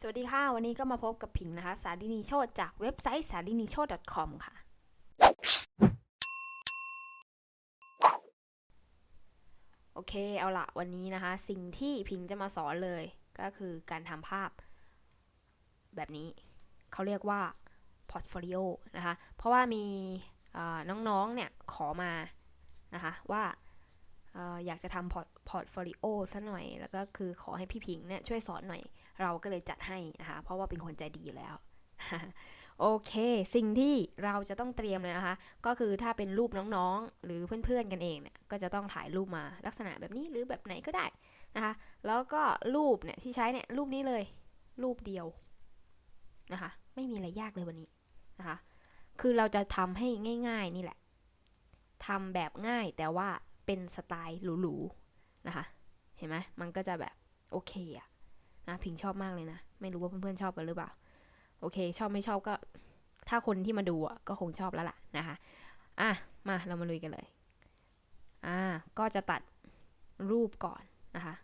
สวัสดีค่ะ วันนี้ก็มาพบกับผิงนะคะ สาลินีโชตจากเว็บไซต์สาลินีโชต .com ค่ะ โอเค เอาละวันนี้นะคะ สิ่งที่พิงจะมาสอนเลยก็คือการทำภาพแบบนี้ เขาเรียกว่าพอร์ตโฟลิโอนะคะ เพราะว่ามีน้องๆ เนี่ย ขอมานะคะ ว่าอออยากจะทำพอร์ตพอร์ตโฟลิโอซะหน่อย แล้วก็คือขอให้พี่พิงเนี่ยช่วยสอนหน่อย เราก็เลยจัดให้นะคะ เพราะว่าเป็นคนใจดีอยู่แล้วโอเค สิ่งที่เราจะต้องเตรียมเลยนะคะ ก็คือถ้าเป็นรูปน้องๆ หรือเพื่อนๆกันเองเนี่ยก็จะต้องถ่ายรูปมาลักษณะแบบนี้หรือแบบไหนก็ได้นะคะ แล้วก็รูปเนี่ยที่ใช้เนี่ยรูปนี้เลย รูปเดียวนะคะ ไม่มีอะไรยากเลยวันนี้นะคะ คือเราจะทำให้ง่าย ๆนี่แหละทำแบบง่ายแต่ว่าเป็นสไตล์หรูๆนะคะ เห็นไหมมันก็จะแบบโอเคอะ นะพิงชอบมากเลยนะ ไม่รู้ว่าเพื่อนๆชอบกันหรือเปล่า โอเค ชอบไม่ชอบก็ ถ้าคนที่มาดูอะก็คงชอบแล้วล่ะนะคะ อะ มาเรามาลุยกันเลย อ่า ก็จะตัดรูปก่อนนะคะ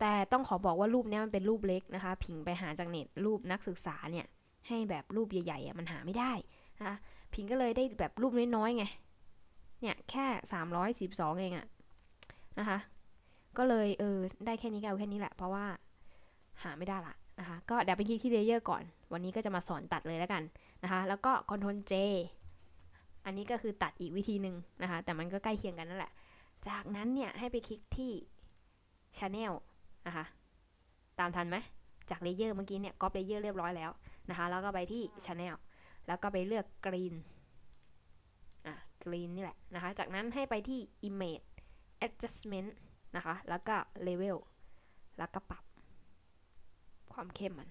แต่ต้องขอบอกว่ารูปนี้มันเป็นรูปเล็กนะคะผิงไปหาจากเน็ตรูปนักศึกษาเนี่ย ให้แบบรูปใหญ่ๆอะมันหาไม่ได้นะคะผิงก็เลยได้แบบรูปน้อยๆไง เนี่ยแค่ 312 เองอะนะคะ ก็เลยเออได้แค่นี้ก็เอาแค่นี้แหละ เพราะว่า หาไม่ได้ละนะคะก็เดี๋ยวไปคลิกที่เลเยอร์ก่อน วันนี้ก็จะมาสอนตัดเลยแล้วกันนะคะ แล้วก็ Ctrl J อันนี้ก็คือตัดอีกวิธีหนึ่งนะคะ แต่มันก็ใกล้เคียงกันนั่นแหละ จากนั้นเนี่ยให้ไปคลิกที่ Channel นะคะ ตามทันไหม จากเลเยอร์เมื่อกี้เนี่ยก๊อปเลเยอร์เรียบร้อยแล้วนะคะ แล้วก็ไปที่ Channel แล้วก็ไปเลือก Green อะ Green นี่แหละนะคะ จากนั้นให้ไปที่ Image Adjustment นะคะ แล้วก็ Level แล้วก็ปรับ ความเข้มมัน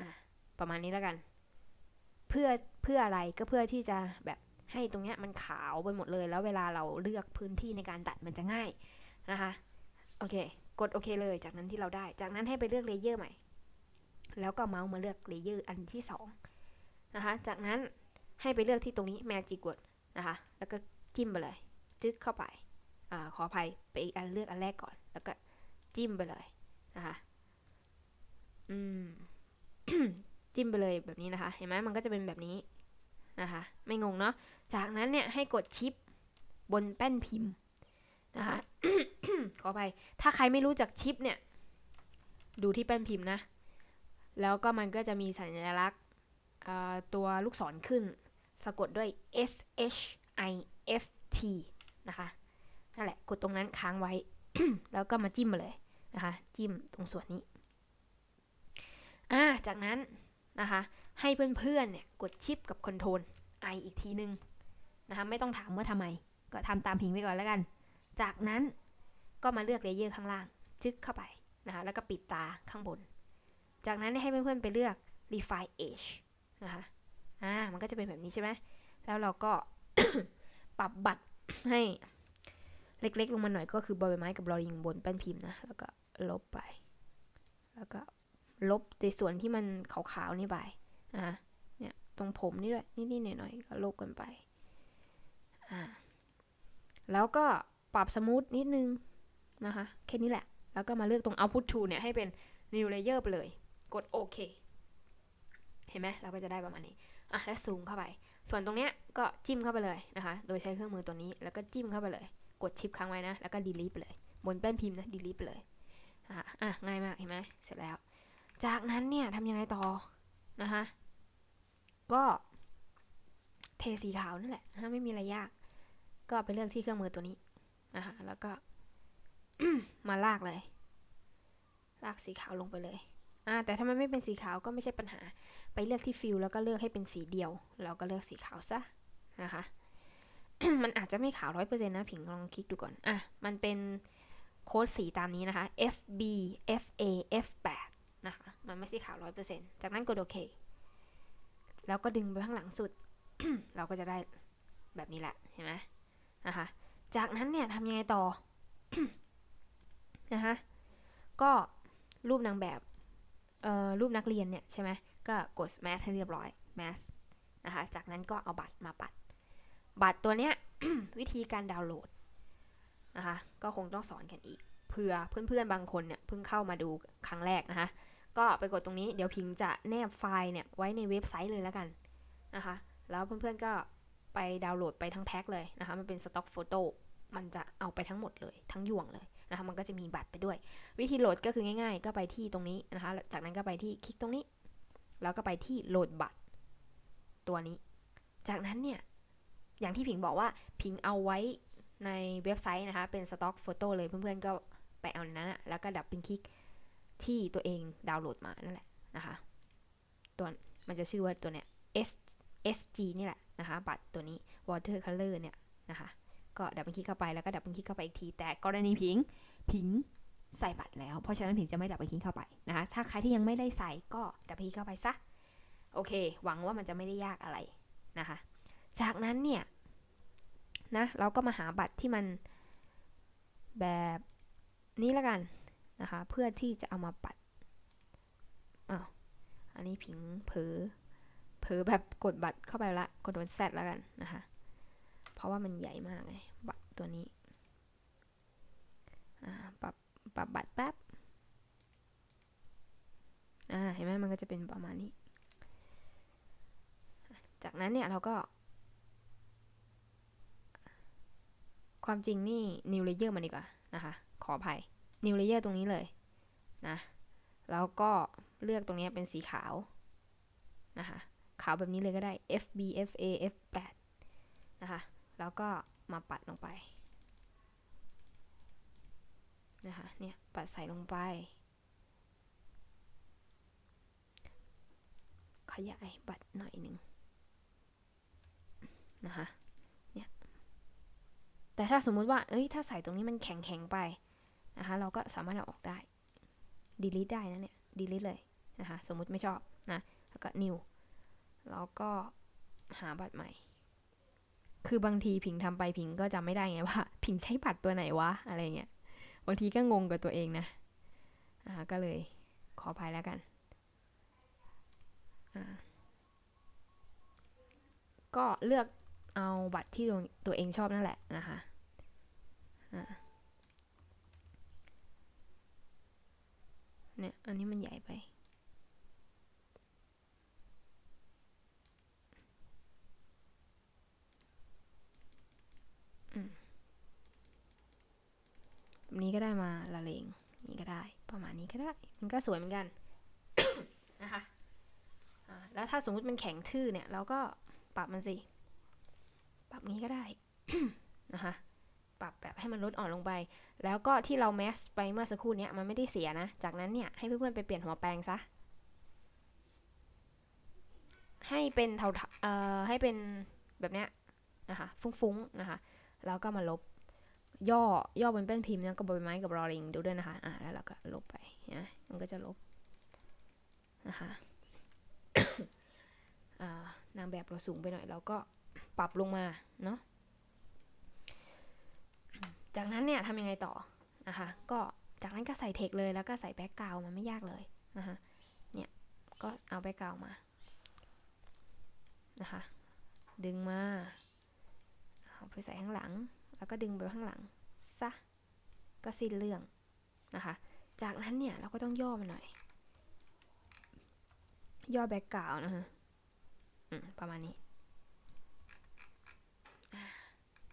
อะประมาณนี้แล้วกัน เพื่อเพื่ออะไรก็เพื่อที่จะแบบให้ตรงเนี้ยมันขาวไปหมดเลยแล้วเวลาเราเลือกพื้นที่ในการตัดมันจะง่ายนะคะโอเค กดโอเคเลยจากนั้นที่เราได้ จากนั้นให้ไปเลือกเลเยอร์ใหม่ แล้วก็เมาส์มาเลือกเลเยอร์อันที่สองนะคะจากนั้นให้ไปเลือกที่ตรงนี้ Magic Word นะคะแล้วก็จิ้มไปเลย จึ๊กเข้าไปอ่าขออภัยไปอีกอันเลือกอันแรกก่อน แล้วก็ จิ้มไปเลยนะคะอืมจิ้มไปเลยแบบนี้นะคะ เห็นไหมมันก็จะเป็นแบบนี้นะคะ ไม่งงเนาะจากนั้นเนี่ยให้กดชิปบนแป้นพิมพ์นะคะขออภัยถ้าใครไม่รู้จักชิปเนี่ย ดูที่แป้นพิมพ์นะ แล้วก็มันก็จะมีสัญลักษณ์ตัวลูกศรขึ้น สะกดด้วย S H I F T นะคะนั่นแหละ กดตรงนั้นค้างไว้ แล้วก็มาจิ้มมาเลย นะคะ จิ้มตรงส่วนนี้อ่าจากนั้นนะคะ ให้เพื่อนๆเนี่ยกดชิปกับคอนโทรล I อีกทีนึงนะคะไม่ต้องถามว่าทำไม ก็ทำตามพิงไปก่อนแล้วกัน จากนั้นก็มาเลือกเลเยอร์ข้างล่าง จึ๊กเข้าไปนะคะแล้วก็ปิดตาข้างบน จากนั้นให้เพื่อนๆไปเลือก refine edge นะคะอ่ามันก็จะเป็นแบบนี้ใช่ไหมแล้วเราก็ปรับบัตรให้เล็กๆ ลงมาหน่อยก็คือ บอใบไม้กับลอลิงบนแป้นพิมพ์นะ แล้วก็ ลบไป แล้วก็ลบในส่วนที่มันขาวๆนี่ไปอะเนี่ยตรงผมนี่ด้วยนิดๆหน่อยๆก็ลบกันไปอ่าแล้วก็ปรับสมูทนิดนึงนะคะแค่นี้แหละ แล้วก็มาเลือกตรง output to เนี่ยให้เป็น new layer ไปเลย กดโอเคเห็นไหมเราก็จะได้ประมาณนี้อะแล้วซูมเข้าไป ส่วนตรงเนี้ยก็จิ้มเข้าไปเลยนะคะ โดยใช้เครื่องมือตัวนี้แล้วก็จิ้มเข้าไปเลย กดชิปค้างไว้นะ แล้วก็ delete ไปเลย บนแป้นพิมพ์นะ delete ไปเลย อะอะง่ายมากเห็นไหมเสร็จแล้ว จากนั้นเนี่ยทำยังไงต่อนะคะก็เทสีขาวนั่นแหละนะไม่มีอะไรยาก ก็ไปเลือกที่เครื่องมือตัวนี้นะคะแล้วก็มาลากเลย ลากสีขาวลงไปเลยอ่าแต่ถ้ามันไม่เป็นสีขาวก็ไม่ใช่ปัญหา ไปเลือกที่ฟิลแล้วก็เลือกให้เป็นสีเดียวเราก็เลือกสีขาวซะนะคะ มันอาจจะไม่ขาวร้อยเปอร์เซ็นต์นะผิงลองคลิกดูก่อน อะ มันเป็น โค้ดสีตามนี้นะคะ FB FA F8 นะคะ มันไม่ใช่ขาวร้อยเปอร์เซ็นต์จากนั้นกดโอเค แล้วก็ดึงไปข้างหลังสุด เราก็จะได้แบบนี้แหละ เห็นไหมนะคะ จากนั้นเนี่ยทำยังไงต่อ นะคะก็รูปนางแบบ เอ่อ รูปนักเรียนเนี่ยใช่ไหม ก็กด mask ให้เรียบร้อย mask นะคะ จากนั้นก็เอาบัตรมาปัด บัตรตัวเนี้ยวิธีการดาวน์โหลด นะคะ ก็คงต้องสอนกันอีกเเผื่อเพื่อนๆบางคนเนี่ยเพิ่งเข้ามาดูครั้งแรกนะคะ ก็ไปกดตรงนี้เดี๋ยวพิงจะแนบไฟล์เนี่ยไว้ในเว็บไซต์เลยแล้วกันนะคะ แล้วเพื่อนๆก็ไปดาวน์โหลดไปทั้งแพ็คเลยนะคะ มันเป็นสต็อกโฟโต้มันจะเอาไปทั้งหมดเลยทั้งยวงเลยนะคะมันก็จะมีบัตรไปด้วย วิธีโหลดก็คือง่ายๆ ก็ไปที่ตรงนี้นะคะ จากนั้นก็ไปที่คลิกตรงนี้ แล้วก็ไปที่โหลดบัตร ตัวนี้ จากนั้นเนี่ยอย่างที่ผิงบอกว่าพิงเอาไว้ ในเว็บไซต์นะคะ เป็นสต็อกโฟโต้เลยเพื่อนๆก็ไปเอาในนั้นอะแล้วก็ดับเป็นคลิกที่ตัวเองดาวน์โหลดมานั่นแหละนะคะตัวมันจะชื่อว่าตัวเนี้ย S SG นี่แหละนะคะบัตรตัวนี้ water color เนี่ยนะคะก็ดับเบิลคลิกเข้าไปแล้วก็ดับเบิลคลิกเข้าไปอีกที แต่กรณีพิงพิงใส่บัตรแล้ว เพราะฉะนั้นพิงจะไม่ดับเบิลคลิกเข้าไปนะคะถ้าใครที่ยังไม่ได้ใส่ก็ดับเบิลคลิกเข้าไปซะโอเค หวังว่ามันจะไม่ได้ยากอะไรนะคะจากนั้นเนี่ย นะเราก็มาหาบัตรที่มันแบบนี้แล้วกันนะคะเพื่อที่จะเอามาปัดอ้าวอันนี้พิงเผลอเผลอแบบกดบัตรเข้าไปละกดบนแซดแล้วกันนะคะเพราะว่ามันใหญ่มากไงบัตรตัวนี้ปรับปรับบัตรแป๊บอ่าเห็นไหมมันก็จะเป็นประมาณนี้ จากนั้นเนี่ยเราก็ ความจริงนี่ new layer มันดีกว่านะคะ ขออภัย new layer ตรงนี้เลยนะ แล้วก็เลือกตรงนี้เป็นสีขาวนะคะ ขาวแบบนี้เลยก็ได้ FB FA F8 นะคะ แล้วก็มาปัดลงไปนะคะ เนี่ย ปัดใส่ลงไป ขยายบัตรหน่อยหนึ่งนะคะ แต่ถ้าสมมุติว่า เอ้ย ถ้าใส่ตรงนี้มันแข็งแข็งไปนะคะ เราก็สามารถเอาออกได้ delete ได้นะเนี่ย delete เลยนะคะ สมมุติไม่ชอบนะ แล้วก็ new แล้วก็หาบัตรใหม่ คือบางทีพิงทำไปพิงก็จำไม่ได้ไงว่าพิงใช้บัตรตัวไหนวะ อะไรเงี้ย บางทีก็งงกับตัวเองนะอ่าก็เลยขออภัยแล้วกันอ่าก็เลือก เอาบัตรที่ตัวเองชอบนั่นแหละนะคะอ่าเนี่ย อันนี้มันใหญ่ไป แบบนี้ก็ได้มาละเลง นี่ก็ได้ ประมาณนี้ก็ได้ มันก็สวยเหมือนกัน นะคะ แล้วถ้าสมมุติมันแข็งทื่อเนี่ย เราก็ปรับมันสิ ปรับนี้ก็ได้นะคะปรับแบบให้มันลดอ่อนลงไป แล้วก็ที่เราแมสไปเมื่อสักครู่นี้มันไม่ได้เสียนะ จากนั้นเนี่ยให้เพื่อนๆไปเปลี่ยนหัวแปรงซะ ให้เป็นเทาเอ่อให้เป็นแบบเนี้ยนะคะฟุ้งๆนะคะ แล้วก็มาลบย่อย่อบนแป้นพิมพ์เนี่ยก็บใบไม้กับรอลิงดูด้วยนะคะอ่าแล้วเราก็ลบไปนะมันก็จะลบนะคะนางแบบเราสูงไปหน่อยเราก็ ปรับลงมาเนาะจากนั้นเนี่ยทำยังไงต่อนะคะก็จากนั้นก็ใส่เทคเลยแล้วก็ใส่แบ็กกราวมันไม่ยากเลยนะคะเนี่ยก็เอาแบ็กกราวมานะคะดึงมาเอาไปใส่ข้างหลัง แล้วก็ดึงไปข้างหลังซะก็สิ้นเรื่องนะคะจากนั้นเนี่ยเราก็ต้องย่อมันหน่อย ย่อแบ็กกราวนะคะประมาณนี้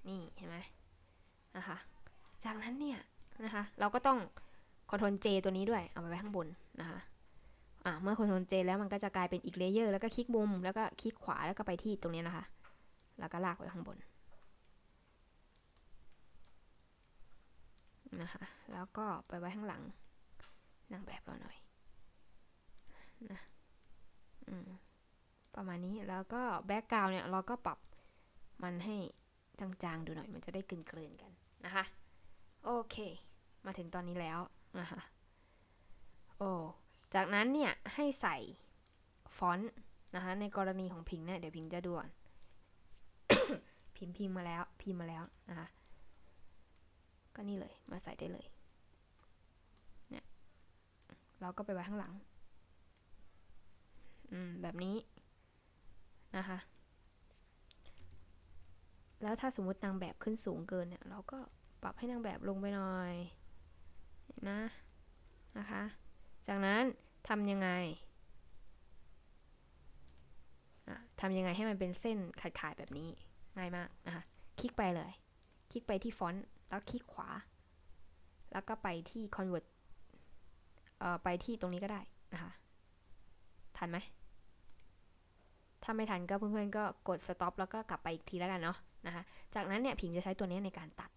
นี่เห็นไหมนะคะ จากนั้นเนี่ยนะคะ เราก็ต้องคอนโทรล J ตัวนี้ด้วยเอาไปไว้ข้างบนนะคะอ่าเมื่อคอนโทรล J แล้วมันก็จะกลายเป็นอีกเลเยอร์แล้วก็คลิกมุมแล้วก็คลิกขวาแล้วก็ไปที่ตรงนี้นะคะ แล้วก็ลากไว้ข้างบนนะคะแล้วก็ไปไว้ข้างหลังนางแบบเราหน่อยนะอืมประมาณนี้แล้วก็แบ็กกราวเนี่ยเราก็ปรับมันให้ จางๆ ดูหน่อยมันจะได้กลืนๆกันนะคะ โอเค มาถึงตอนนี้แล้วนะคะโอ้จากนั้นเนี่ยให้ใส่ฟอนต์นะคะในกรณีของพิงเนี่ยเดี๋ยวพิงจะดูก่อนพิมพ์พิมพ์มาแล้วพิมพ์มาแล้วนะคะก็นี่เลยมาใส่ได้เลยเนี่ยเราก็ไปไว้ข้างหลังอืมแบบนี้นะคะ แล้วถ้าสมมตินางแบบขึ้นสูงเกินเนี่ย เราก็ปรับให้นางแบบลงไปหน่อยนะนะคะ จากนั้นทำยังไงทำยังไงให้มันเป็นเส้นขาดๆแบบนี้ง่ายมากนะคะคลิกไปเลย คลิกไปที่ฟอนต์แล้วคลิกขวา แล้วก็ไปที่ convert เอ่อไปที่ตรงนี้ก็ได้นะคะทันไหมถ้าไม่ทันก็เพื่อนๆก็กด stop แล้วก็กลับไปอีกทีแล้วกันเนาะ นะคะ จากนั้นเนี่ยผิงจะใช้ตัวนี้ในการตัด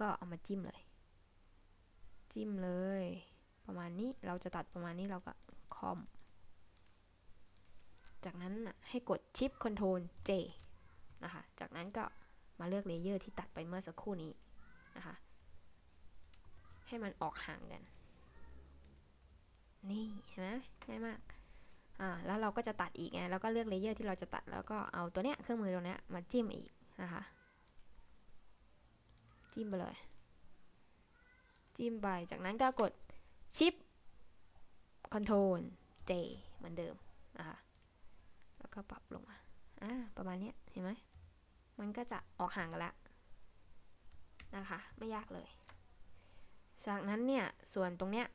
ก็เอามาจิ้มเลย จิ้มเลย ประมาณนี้เราจะตัดประมาณนี้เราก็คอม จากนั้นให้กดชิป Ctrl J นะคะ จากนั้นก็มาเลือกเลเยอร์ที่ตัดไปเมื่อสักครู่นี้นะคะ ให้มันออกห่างกัน นี่เห็นไหมง่ายมากอ่าแล้วเราก็จะตัดอีกไงแล้วก็เลือกเลเยอร์ที่เราจะตัดแล้วก็เอาตัวเนี้ยเครื่องมือตัวเนี้ยมาจิ้มอีก นะคะ จิ้มไปเลย จิ้มไป จากนั้นก็กดชิป Ctrl J เหมือนเดิมนะคะแล้วก็ปรับลงมาอ่าประมาณนี้เห็นไหมมันก็จะออกห่างกันแล้วนะคะ ไม่ยากเลย จากนั้นเนี่ย ส่วนตรงเนี้ย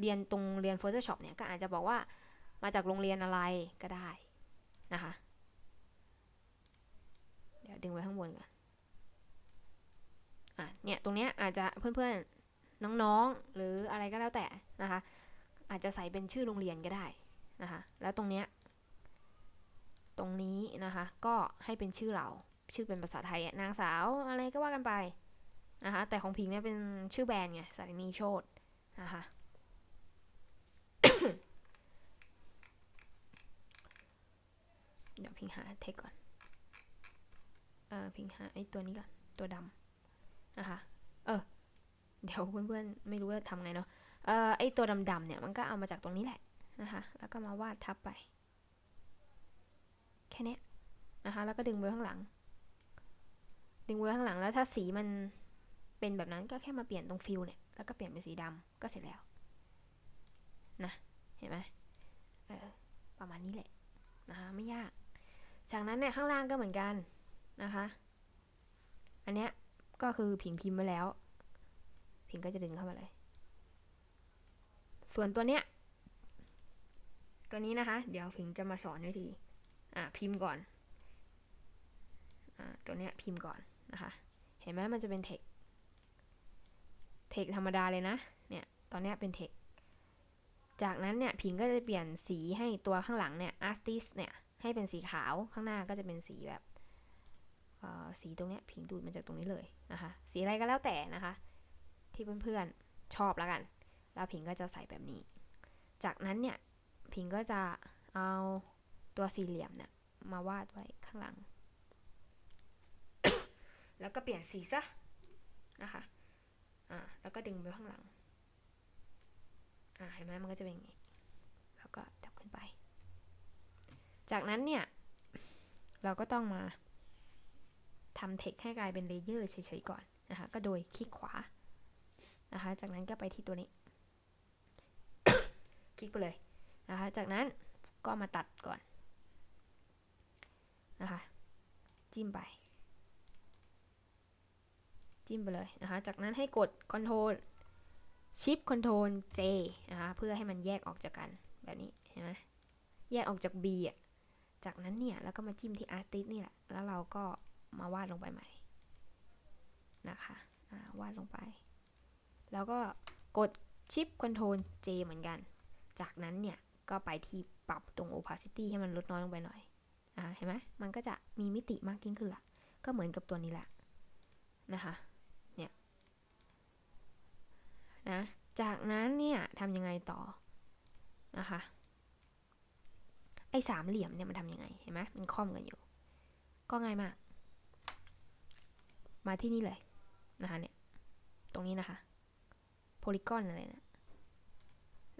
เรียนตรงเรียน Photoshop เนี่ยก็อาจจะบอกว่ามาจากโรงเรียนอะไรก็ได้นะคะ เดี๋ยวดึงไว้ข้างบนก่อนอะเนี่ยตรงเนี้ยอาจจะเพื่อนๆน้องๆ หรืออะไรก็แล้วแต่นะคะ อาจจะใส่เป็นชื่อโรงเรียนก็ได้นะคะแล้วตรงเนี้ยตรงนี้นะคะก็ให้เป็นชื่อเราชื่อเป็นภาษาไทยนางสาวอะไรก็ว่ากันไปนะคะแต่ของพิงเนี่ยเป็นชื่อแบรนด์ไงสารินีโชตนะคะเดี๋ยวพิงหาเทคก่อน เออพิงหาไอ้ตัวนี้ก่อนตัวดำนะคะเออเดี๋ยวเพื่อนๆไม่รู้ว่าทำไงเนาะเออไอ้ตัวดำๆเนี่ยมันก็เอามาจากตรงนี้แหละนะคะแล้วก็มาวาดทับไป แค่นี้นะคะแล้วก็ดึงไว้ข้างหลัง ดึงไว้ข้างหลังแล้วถ้าสีมันเป็นแบบนั้นก็แค่มาเปลี่ยนตรงฟิลเนี่ยแล้วก็เปลี่ยนเป็นสีดำก็เสร็จแล้วนะเห็นไหมเออประมาณนี้แหละนะคะไม่ยาก จากนั้นเนี่ยข้างล่างก็เหมือนกัน นะคะ อันเนี้ยก็คือพิงพิมพ์ไว้แล้วพิงก็จะดึงเข้ามาเลย ส่วนตัวเนี้ย ตัวนี้นะคะ เดี๋ยวพิงจะมาสอนวิธี อะพิมพ์ก่อน อ่าตัวเนี้ยพิมพ์ก่อนนะคะ เห็นไหมมันจะเป็นเทค เทคธรรมดาเลยนะ เนี่ย ตอนเนี้ยเป็นเทค จากนั้นเนี่ยพิงก็จะเปลี่ยนสีให้ตัวข้างหลังเนี่ย artist เนี่ยให้เป็นสีขาวข้างหน้าก็จะเป็นสีแบบ สีตรงเนี้ยพิงดูดมาจากตรงนี้เลยนะคะ สีอะไรก็แล้วแต่นะคะ ที่เพื่อนๆชอบแล้วกัน แล้วพิงก็จะใส่แบบนี้ จากนั้นเนี่ยพิงก็จะเอาตัวสี่เหลี่ยมเนี่ยมาวาดไว้ข้างหลัง แล้วก็เปลี่ยนสีซะนะคะอ่าแล้วก็ดึงไปข้างหลังอ่าเห็นไหมมันก็จะเป็นอย่างนี้ แล้วก็ดับขึ้นไป จากนั้นเนี่ย เราก็ต้องมา ทำเทคให้กลายเป็นเลเยอร์เฉยๆก่อนนะคะก็โดยคลิกขวานะคะจากนั้นก็ไปที่ตัวนี้ คลิกไปเลยนะคะจากนั้นก็มาตัดก่อนนะคะจิ้มไป จิ้มไปเลยนะคะจากนั้นให้กด Ctrl Shift Ctrl J นะคะเพื่อให้มันแยกออกจากกันแบบนี้เห็นไหมแยกออกจาก B อะจากนั้นเนี่ยแล้วก็มาจิ้มที่ Artist นี่แหละแล้วเราก็ มาวาดลงไปใหม่นะคะวาดลงไป แล้วก็กด Shift Ctrl J เหมือนกัน จากนั้นเนี่ยก็ไปที่ปรับตรง opacity ให้มันลดน้อยลงไปหน่อยอ่าเห็นไหมมันก็จะมีมิติมากยิ่งขึ้นละก็เหมือนกับตัวนี้แหละนะคะเนี่ยนะจากนั้นเนี่ยทำยังไงต่อนะคะไอ้สามเหลี่ยมเนี่ยมันทำยังไงเห็นไหมมันค่อมกันอยู่ ก็ง่ายมาก มาที่นี่เลยนะคะเนี่ย ตรงนี้นะคะโพลีกอนอะไรนะ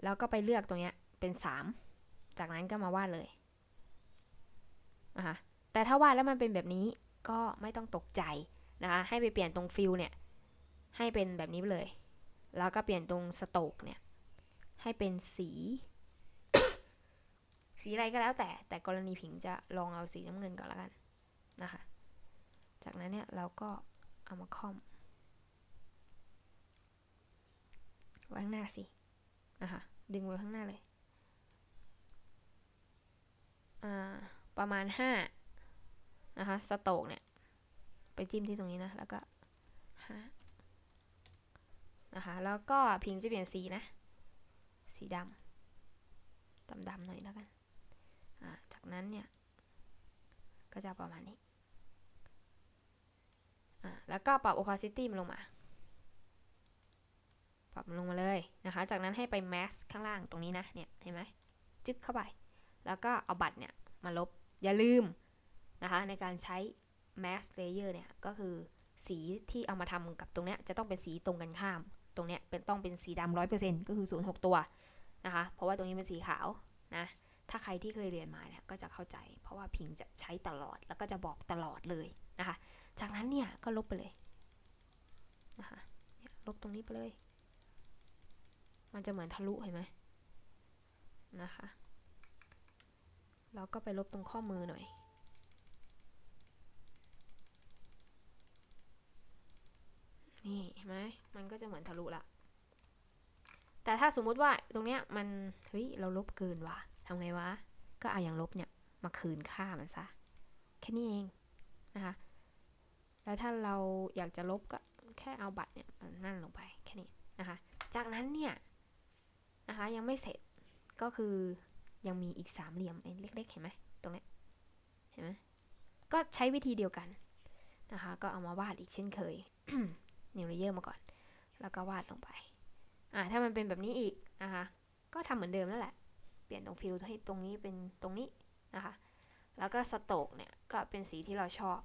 แล้วก็ไปเลือกตรงเนี้ยเป็น 3 จากนั้นก็มาวาดเลยนะคะแต่ถ้าวาดแล้วมันเป็นแบบนี้ก็ไม่ต้องตกใจนะคะให้ไปเปลี่ยนตรงฟิลเนี่ย ให้เป็นแบบนี้เลย แล้วก็เปลี่ยนตรงสโตกเนี่ย ให้เป็นสี สีอะไรก็แล้วแต่ แต่กรณีผิงจะลองเอาสีน้ำเงินก่อนแล้วกันนะคะ จากนั้นเนี่ยเราก็ เอามาคอมไว้ข้างหน้าสินะคะดึงไว้ข้างหน้าเลย อ่า ประมาณห้านะคะสโตกเนี่ย ไปจิ้มที่ตรงนี้นะ แล้วก็ห้านะคะ แล้วก็พิงจะเปลี่ยนสีนะ สีดำดำๆหน่อยแล้วกัน จากนั้นเนี่ย ก็จะประมาณนี้ แล้วก็ปรับ opacity มันลงมา ปรับมันลงมาเลยนะคะ จากนั้นให้ไป mask ข้างล่างตรงนี้นะ เนี่ย เห็นไหมจึ๊กเข้าไป แล้วก็เอาบัตรเนี่ยมาลบ อย่าลืมนะคะในการใช้ mask layer เนี่ย ก็คือสีที่เอามาทำกับตรงเนี้ยจะต้องเป็นสีตรงกันข้าม ตรงเนี้ยเป็นต้องเป็นสีดำร้อยเปอร์เซ็นต์ก็คือศูนย์หกตัวนะคะ เพราะว่าตรงนี้เป็นสีขาวนะ ถ้าใครที่เคยเรียนมาเนี่ยก็จะเข้าใจ เพราะว่าพิงจะใช้ตลอดแล้วก็จะบอกตลอดเลยนะคะ จากนั้นเนี่ยก็ลบไปเลยนะคะลบตรงนี้ไปเลย มันจะเหมือนทะลุเห็นไหมนะคะ แล้วก็ไปลบตรงข้อมือหน่อย นี่เห็นไหมมันก็จะเหมือนทะลุละ แต่ถ้าสมมุติว่าตรงเนี้ยมันเฮ้ยเราลบเกินว่ะทำไงวะ ก็เอาอย่างลบเนี่ยมาคืนค่ามันซะ แค่นี้เองนะคะ แล้วถ้าเราอยากจะลบก็แค่เอาบัตรเนี่ยนั่นลงไปแค่นี้นะคะ จากนั้นเนี่ยนะคะยังไม่เสร็จก็คือยังมีอีกสามเหลี่ยมไอ้เล็กๆเห็นไหมตรงนี้เห็นไหมก็ใช้วิธีเดียวกันนะคะ ก็เอามาวาดอีกเช่นเคยนิวเลเยอร์มาก่อน แล้วก็วาดลงไปอ่าถ้ามันเป็นแบบนี้อีกนะคะ ก็ทำเหมือนเดิมนั่นแหละ เปลี่ยนตรงฟิลให้ตรงนี้เป็นตรงนี้นะคะ แล้วก็สโตกเนี่ยก็เป็นสีที่เราชอบ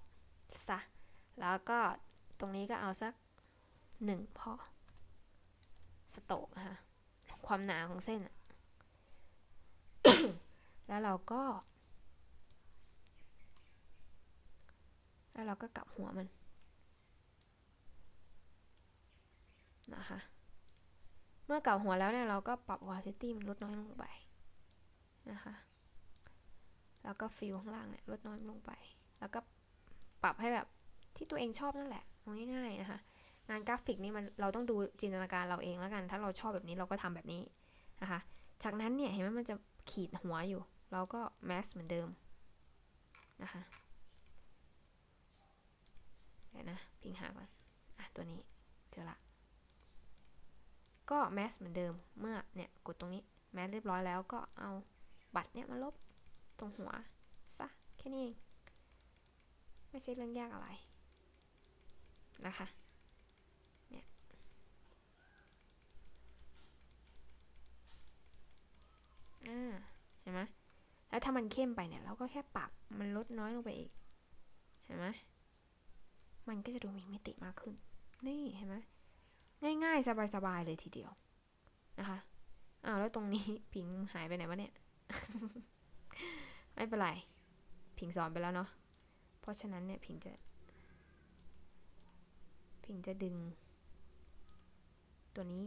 ซะ แล้วก็ตรงนี้ก็เอาสักหนึ่งพอ สโตกนะคะความหนาของเส้นแล้วเราก็ แล้วเราก็กลับหัวมันนะคะเมื่อเก่าหัวแล้วเนี่ยเราก็ปรับ opacity มันลดน้อยลงไปนะคะแล้วก็ฟิลข้างล่างเนี่ยลดน้อยลงไป แล้วก็ปรับให้แบบ ที่ตัวเองชอบนั่นแหละง่ายๆนะคะ งานกราฟิกนี่มันเราต้องดูจินตนาการเราเองแล้วกัน ถ้าเราชอบแบบนี้เราก็ทำแบบนี้นะคะ จากนั้นเนี่ยเห็นไหมมันจะขีดหัวอยู่ เราก็แมสเหมือนเดิมนะคะเดี๋ยวนะพิงหาก่อน อะ ตัวนี้เจอละ ก็แมสเหมือนเดิม เมื่อเนี่ยกดตรงนี้แมสเรียบร้อยแล้วก็เอาบัตรเนี่ยมาลบตรงหัวซะแค่นี้เอง ไม่ใช่เรื่องยากอะไร นะคะเนี่ยอ่าเห็นไหมแล้วถ้ามันเข้มไปเนี่ยเราก็แค่ปรับมันลดน้อยลงไปอีก เห็นไหมมันก็จะดูมีมิติมากขึ้น นี่เห็นไหมง่าย ๆ สบาย ๆ เลยทีเดียวนะคะอ้าวแล้วตรงนี้พิงหายไปไหนวะเนี่ย ไม่เป็นไรพิงสอนไปแล้วเนาะเพราะฉะนั้นเนี่ยพิงจะ พิงจะดึง ตัวนี้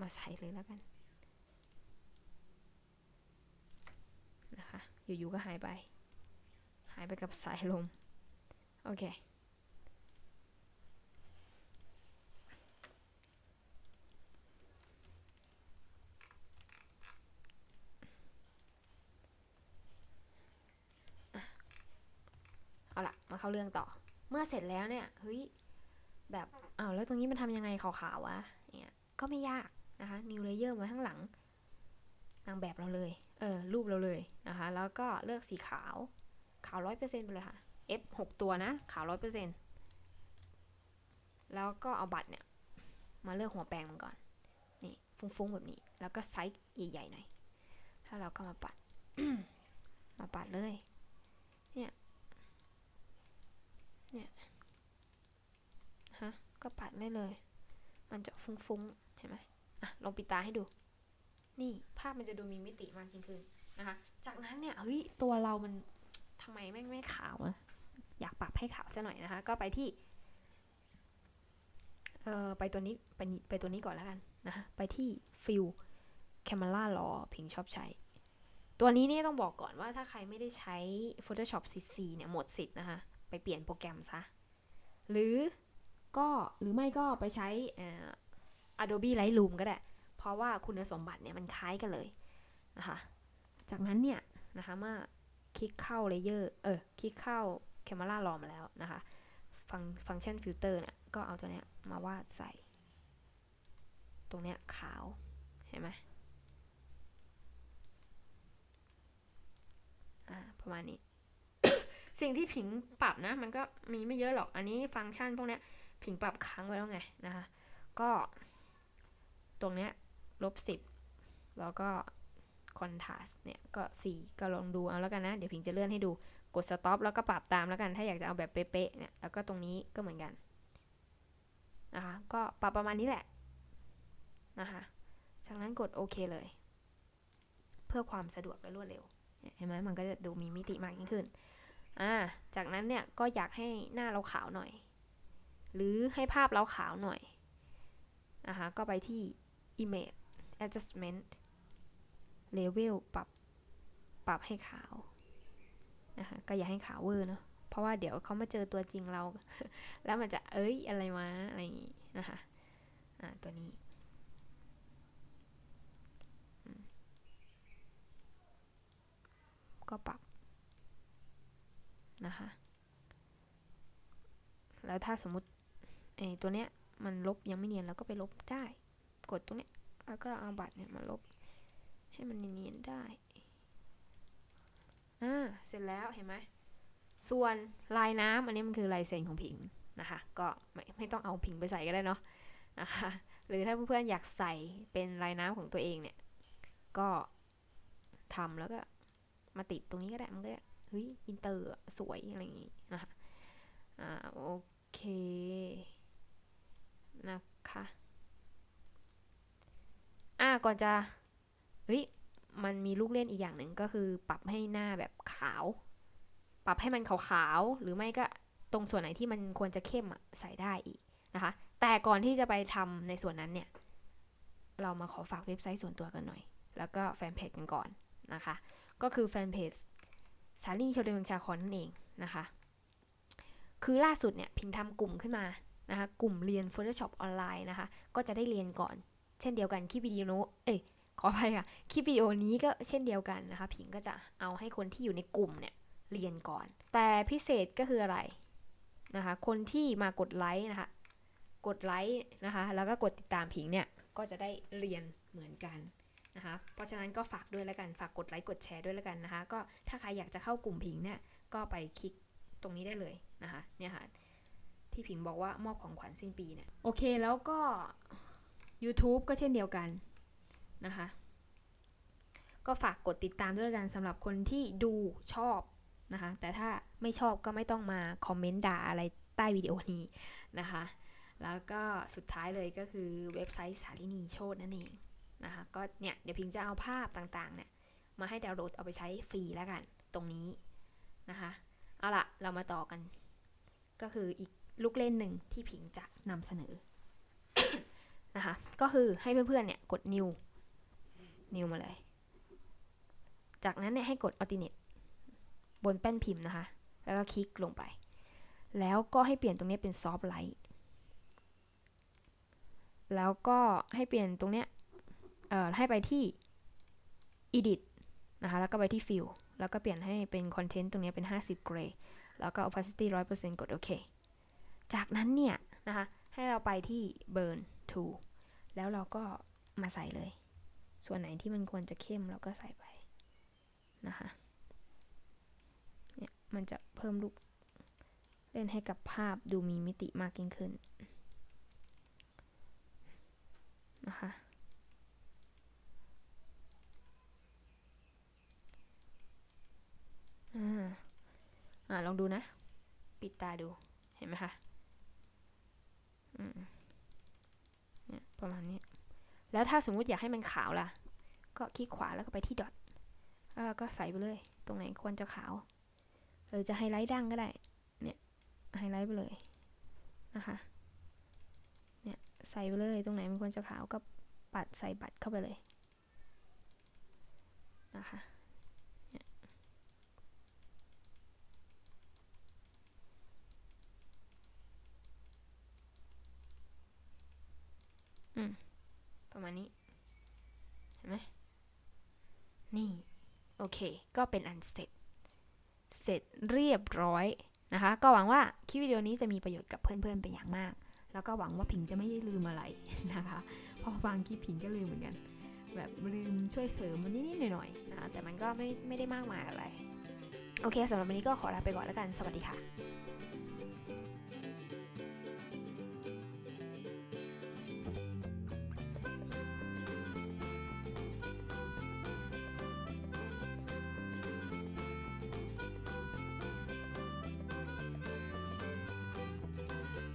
มาใส่เลยแล้วกันนะคะอยู่ๆก็หายไป หายไปกับสายลม โอเค เอาละมาเข้าเรื่องต่อ เมื่อเสร็จแล้วเนี่ย เฮ้ย แบบอ้าวแล้วตรงนี้มันทำยังไงขาวๆวะเนี่ยก็ไม่ยากนะคะ new layer มาข้างหลังนางแบบเราเลย เออ รูปเราเลยนะคะ แล้วก็เลือกสีขาว ขาวร้อยเปอร์เซ็นต์ไปเลยค่ะ F 6ตัวนะ ขาวร้อยเปอร์เซ็นต์แล้วก็เอาบัตรเนี่ย มาเลือกหัวแปรงมันก่อน นี่ ฟุ้งๆ แบบนี้ แล้วก็ไซส์ใหญ่ๆหน่อยแล้วเราก็มาปัด มาปัดเลย เนี่ย เนี่ย ฮะ ก็ปัดได้เลย มันจะฟุ้งๆ เห็นไหมอะ ลองปิดตาให้ดู นี่ภาพมันจะดูมีมิติมากยิ่งขึ้นนะคะ จากนั้นเนี่ย เฮ้ย ตัวเรามันทำไมแม่ไม่ขาวอะอยากปรับให้ขาวซะหน่อยนะคะ ก็ไปที่ เอ่อ ไปตัวนี้ไปนี่ไปตัวนี้ก่อนแล้วกันนะคะไปที่ฟิล Camera Raw พิงชอบใช้ ตัวนี้นี่ต้องบอกก่อนว่าถ้าใครไม่ได้ใช้ Photoshop CC เนี่ยหมดสิทธิ์นะคะ ไปเปลี่ยนโปรแกรมซะ หรือ ก็หรือไม่ก็ไปใช้ Adobe Lightroom ก็ได้ เพราะว่าคุณสมบัติเนี่ยมันคล้ายกันเลยนะคะจากนั้นเนี่ยนะคะเมื่อคลิกเข้าเลเยอร์เออคลิกเข้า Camera Raw มาแล้วนะคะฟังฟังก์ชันฟิลเตอร์เนี่ยก็เอาตัวเนี้ยมาวาดใส่ ตรงเนี้ยขาว เห็นไหมอ่าประมาณนี้ สิ่งที่ผิงปรับนะ มันก็มีไม่เยอะหรอกอันนี้ฟังก์ชันพวกเนี้ย ผิงปรับค้างไว้แล้วไงนะคะก็ตรงเนี้ยลบสิบแล้วก็คอนทราสเนี่ยก็ 4 ก็ลองดูเอาแล้วกันนะ เดี๋ยวพิงจะเลื่อนให้ดูกด stop แล้วก็ปรับตามแล้วกัน ถ้าอยากจะเอาแบบเป๊ะๆเนี่ยแล้วก็ตรงนี้ก็เหมือนกันนะคะก็ปรับประมาณนี้แหละนะคะจากนั้นกดโอเคเลย เพื่อความสะดวกและรวดเร็วเห็นไหมมันก็จะดูมีมิติมากยิ่งขึ้นอ่าจากนั้นเนี่ยก็อยากให้หน้าเราขาวหน่อย หรือให้ภาพเราขาวหน่อยนะคะก็ไปที่ image adjustment level ปรับปรับให้ขาวนะคะก็อย่าให้ขาวเวอร์เนาะเพราะว่าเดี๋ยวเขามาเจอตัวจริงเรา แล้วมันจะเอ้ยอะไรวะอะไรอย่างงี้นะคะอ่าตัวนี้ก็ปรับนะคะ แล้วถ้าสมมติ ไอ้ตัวเนี้ยมันลบยังไม่เนียนเราก็ไปลบได้ กดตรงเนี้ยแล้วก็เอาบัตรเนี่ยมาลบ ให้มันเนียนได้อ่าเสร็จแล้วเห็นไหมส่วนลายน้ำอันนี้มันคือลายเซ็นของผิงนะคะ ก็ไม่ไม่ต้องเอาผิงไปใส่ก็ได้เนาะนะคะหรือถ้าเพื่อนๆอยากใส่เป็นลายน้ำของตัวเองเนี่ยก็ทำแล้วก็มาติดตรงนี้ก็ได้มันก็เฮ้ยอินเตอร์สวยอะไรอย่างงี้นะคะอ่าโอเค นะคะอ่าก่อนจะเฮ้ยมันมีลูกเล่นอีกอย่างหนึ่งก็คือปรับให้หน้าแบบขาว ปรับให้มันขาวๆหรือไม่ก็ตรงส่วนไหนที่มันควรจะเข้มอะใส่ได้อีกนะคะ แต่ก่อนที่จะไปทำในส่วนนั้นเนี่ย เรามาขอฝากเว็บไซต์ส่วนตัวกันหน่อย แล้วก็แฟนเพจกันก่อนนะคะ ก็คือแฟนเพจสาลีชาวเดงชาคอนนั่นเองนะคะ คือล่าสุดเนี่ยพิงทำกลุ่มขึ้นมา นะคะกลุ่มเรียน Photoshop ออนไลน์นะคะ ก็จะได้เรียนก่อน เช่นเดียวกันคลิปวิดีโอเอ้ยขออภัยค่ะคลิปวิดีโอนี้ก็เช่นเดียวกันนะคะ ผิงก็จะเอาให้คนที่อยู่ในกลุ่มเนี่ยเรียนก่อน แต่พิเศษก็คืออะไรนะคะ คนที่มากดไลค์นะคะ กดไลค์นะคะ แล้วก็กดติดตามผิงเนี่ยก็จะได้เรียนเหมือนกันนะคะ เพราะฉะนั้นก็ฝากด้วยแล้วกัน ฝากกดไลค์กดแชร์ด้วยแล้วกันนะคะ ก็ถ้าใครอยากจะเข้ากลุ่มผิงเนี่ยก็ไปคลิกตรงนี้ได้เลยนะคะ เนี่ยค่ะ ที่ผิงบอกว่ามอบของขวัญสิ้นปีเนี่ย โอเคแล้วก็ YouTube ก็เช่นเดียวกันนะคะ ก็ฝากกดติดตามด้วยกันสำหรับคนที่ดูชอบนะคะ แต่ถ้าไม่ชอบก็ไม่ต้องมาคอมเมนต์ด่าอะไรใต้วิดีโอนี้นะคะ แล้วก็สุดท้ายเลยก็คือเว็บไซต์สารินีโชดนั่นเองนะคะ ก็เนี่ยเดี๋ยวพิงจะเอาภาพต่างๆเนี่ยมาให้ดาวน์โหลดเอาไปใช้ฟรีแล้วกัน ตรงนี้นะคะ เอาละเรามาต่อกัน ก็คืออีก ลูกเล่นหนึ่งที่พิงจะนำเสนอนะคะก็คือให้เพื่อนๆเนี่ยกด new new มาเลย จากนั้นเนี่ยให้กด alternate บนแป้นพิมพ์นะคะ แล้วก็คลิกลงไป แล้วก็ให้เปลี่ยนตรงนี้เป็น soft light แล้วก็ให้เปลี่ยนตรงเนี้ยเอ่อให้ไปที่ edit นะคะ แล้วก็ไปที่ fill แล้วก็เปลี่ยนให้เป็น content ตรงนี้เป็น 50 gray แล้วก็ opacity 100%กดโอเค จากนั้นเนี่ยนะคะให้เราไปที่ burn to แล้วเราก็มาใส่เลย ส่วนไหนที่มันควรจะเข้มเราก็ใส่ไปนะคะเนี่ยมันจะเพิ่มลูกเล่นให้กับภาพดูมีมิติมากยิ่งขึ้นนะคะอ่าอ่าลองดูนะ ปิดตาดู เห็นไหมคะ เนี่ยประมาณนี้ แล้วถ้าสมมุติอยากให้มันขาวล่ะ ก็คลิกขวาแล้วก็ไปที่ดอทแล้วก็ใส่ไปเลย ตรงไหนควรจะขาวหรือจะไฮไลท์ดังก็ได้ เนี่ยไฮไลท์ไปเลยนะคะ เนี่ยใส่ไปเลยตรงไหนมันควรจะขาวก็ปัดใส่บัตรเข้าไปเลยนะคะ ประมาณนี้ เห็นไหมนี่ โอเค ก็เป็นอันเสร็จ เสร็จเรียบร้อยนะคะ ก็หวังว่าคลิปวิดีโอนี้จะมีประโยชน์กับเพื่อนๆเป็นอย่างมาก แล้วก็หวังว่าผิงจะไม่ได้ลืมอะไรนะคะพอฟังคลิปผิงก็ลืมเหมือนกัน แบบลืมช่วยเสริมมันนิดๆหน่อยๆนะแต่มันก็ไม่ไม่ได้มากมายอะไร โอเคสำหรับวันนี้ก็ขอลาไปก่อนแล้วกัน สวัสดีค่ะ